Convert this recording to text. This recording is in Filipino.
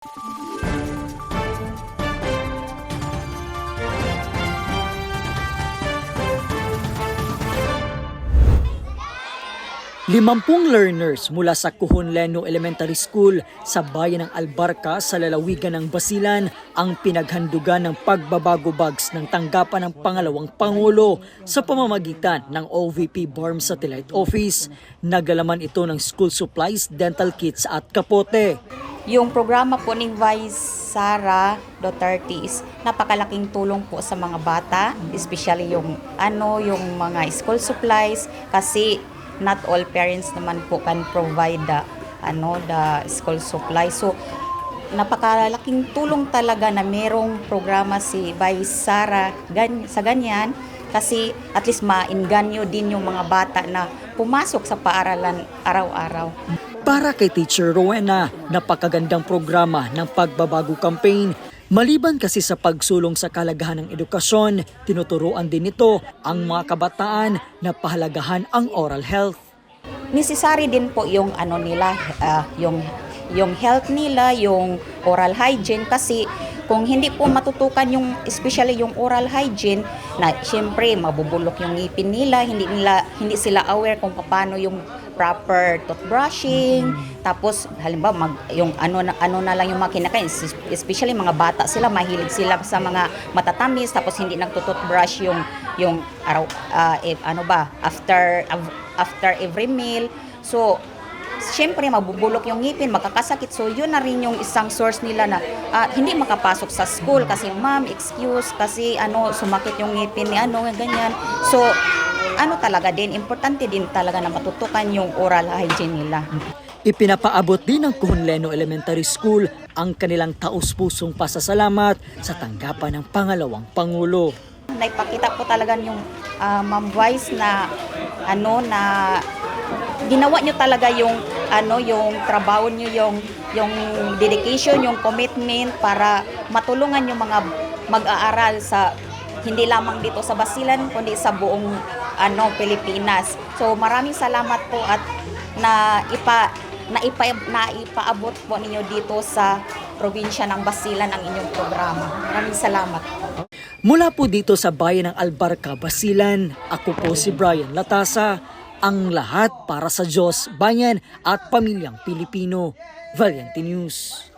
Limampung learners mula sa Kuhunleno Elementary School sa bayan ng Albarca sa lalawigan ng Basilan ang pinaghandugan ng pagbabago bags ng tanggapan ng pangalawang Pangulo sa pamamagitan ng OVP BARM Satellite Office. Nagalaman ito ng school supplies, dental kits at kapote. Yung programa po ni Vice Sara Duterte is napakalaking tulong po sa mga bata, especially yung ano, yung mga school supplies kasi not all parents naman po can provide the ano, the school supplies. So napakalaking tulong talaga na merong programa si Vice Sara gan, sa ganyan kasi at least mainganyo din yung mga bata na pumasok sa paaralan araw-araw. Para kay Teacher Rowena, napakagandang programa ng pagbabago campaign. Maliban kasi sa pagsulong sa kalagahan ng edukasyon, tinuturuan din ito ang mga kabataan na pahalagahan ang oral health. necessary din po yung ano nila ah, yung yung health nila, yung oral hygiene kasi kung hindi po matutukan yung especially yung oral hygiene na syempre mabubulok yung ngipin nila, hindi nila hindi sila aware kung paano yung proper toothbrushing. Tapos halimbawa mag, yung ano na, ano na lang yung mga kinakain es- especially mga bata sila mahilig sila sa mga matatamis tapos hindi nagtutoothbrush yung yung araw ah, eh, ano ba after after every meal. So Siyempre, mabubulok yung ngipin, makakasakit. So, yun na rin yung isang source nila na ah, hindi makapasok sa school kasi, ma'am, excuse, kasi ano, sumakit yung ngipin ni ano, ganyan. So, ano talaga din, importante din talaga na matutukan yung oral hygiene nila. Ipinapaabot din ng Kuhunleno Elementary School ang kanilang taus-pusong pasasalamat sa tanggapan ng pangalawang Pangulo. Naipakita po talaga yung ah, Ma'am Vice na ano na ginawa nyo talaga yung ano yung trabaho nyo yung yung dedication yung commitment para matulungan yung mga mag-aaral sa hindi lamang dito sa Basilan kundi sa buong ano Pilipinas. So maraming salamat po at na ipa na ipa na ipaabot po ninyo dito sa probinsya ng Basilan ang inyong programa. Maraming salamat po. Mula po dito sa bayan ng Albarca, Basilan, ako po si Brian Latasa, ang lahat para sa Diyos, bayan at pamilyang Pilipino. Valiente News.